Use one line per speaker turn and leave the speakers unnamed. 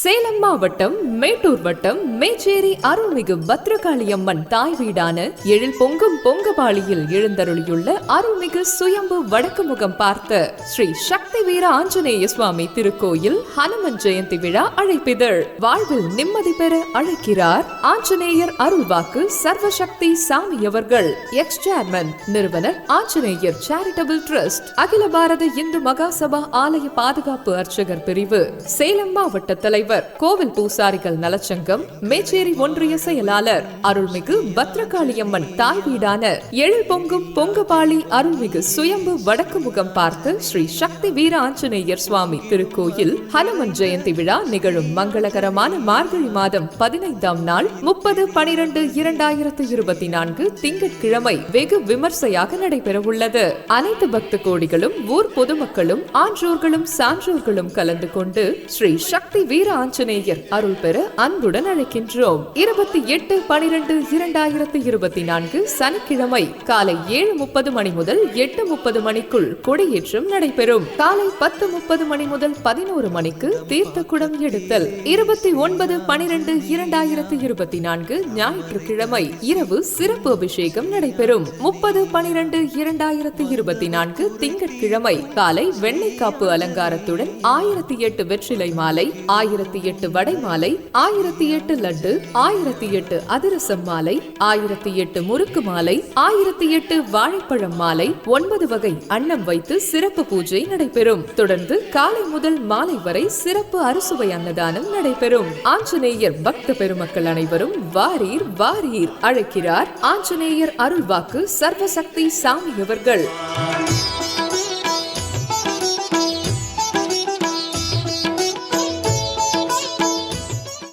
சேலம் மாவட்டம் மேட்டூர் வட்டம் மேச்சேரி அருள்மிகு பத்ரகாளியம்மன் தாய் வீடான எழில் பொங்கும் பொங்கபாளியில் எழுந்தருளியுள்ள அருள்மிகு சுயம்பு வடக்கு முகம் பார்த்த ஸ்ரீ சக்தி வீர ஆஞ்சநேய சுவாமி திருக்கோயில் ஹனுமன் ஜெயந்தி விழா அழைப்பிதழ். வாழ்வில் நிம்மதி பெற அழைக்கிறார் ஆஞ்சநேயர் அருள்வாக்கு சர்வசக்தி சாமி அவர்கள். எக்ஸ் சேர்மன் நிறுவனர் ஆஞ்சநேயர் சேரிட்டபிள் ட்ரஸ்ட் அகில பாரத இந்து மகாசபா ஆலய பாதுகாப்பு அர்ச்சகர் பிரிவு. சேலம் மாவட்ட தலைவர் கோவில் பூசாரிகள் நலச்சங்கம் மேச்சேரி ஒன்றிய செயலாளர் அருள்மிகு பத்ரகாளியம்மன் தாய் வீடான எழில் பொங்கும் பொங்கபாளி அருள்மிகு சுயம்பு வடக்கு முகம் பார்த்து ஸ்ரீ சக்தி வீர ஆஞ்சநேயர் சுவாமி திருக்கோயில் ஹனுமன் ஜெயந்தி விழா நிகழும் மங்களகரமான மார்கழி மாதம் பதினைந்தாம் நாள் முப்பது பனிரெண்டு இரண்டாயிரத்து இருபத்தி நான்கு திங்கட்கிழமை வெகு விமர்சையாக நடைபெறவுள்ளது. அனைத்து பக்த கோடிகளும் ஊர் பொதுமக்களும் ஆன்றோர்களும் சான்றோர்களும் கலந்து கொண்டு ஸ்ரீ சக்தி வீர ஆஞ்சநேயர் அருள் பெற அன்புடன் அழைக்கின்றோம். இருபத்தி எட்டு பனிரெண்டு இரண்டாயிரத்து இருபத்தி நான்கு சனிக்கிழமை காலை ஏழு முப்பது மணி முதல் எட்டு முப்பது மணிக்குள் கொடியேற்றம் நடைபெறும். காலை பத்து முப்பது மணி முதல் பதினோரு மணிக்கு தீர்த்த குடம் எடுத்தல். இருபத்தி ஒன்பது பனிரெண்டு இரண்டாயிரத்து இருபத்தி நான்கு ஞாயிற்றுக்கிழமை இரவு சிறப்பு அபிஷேகம் நடைபெறும். முப்பது பனிரெண்டு இரண்டாயிரத்து இருபத்தி நான்கு திங்கட்கிழமை காலை வெண்ணெய் காப்பு அலங்காரத்துடன் ஆயிரத்தி எட்டு வெற்றிலை மாலை ஆயிரத்தி எட்டு வடை மாலை ஆயிரத்தி எட்டு லட்டு ஆயிரத்தி எட்டு அதிரசம் மாலை ஆயிரத்தி எட்டு முறுக்கு மாலை ஆயிரத்தி எட்டு வாழைப்பழம் மாலை ஒன்பது வகை அன்னம் வைத்து சிறப்பு பூஜை நடைபெறும். தொடர்ந்து காலை முதல் மாலை வரை சிறப்பு அறுசுவை அன்னதானம் நடைபெறும். ஆஞ்சநேயர் பக்த பெருமக்கள் அனைவரும் வாரீர் வாரீர் அழைக்கிறார். ஆஞ்சநேயர் அருள்வாக்கு சர்வசக்தி சாமி அவர்கள்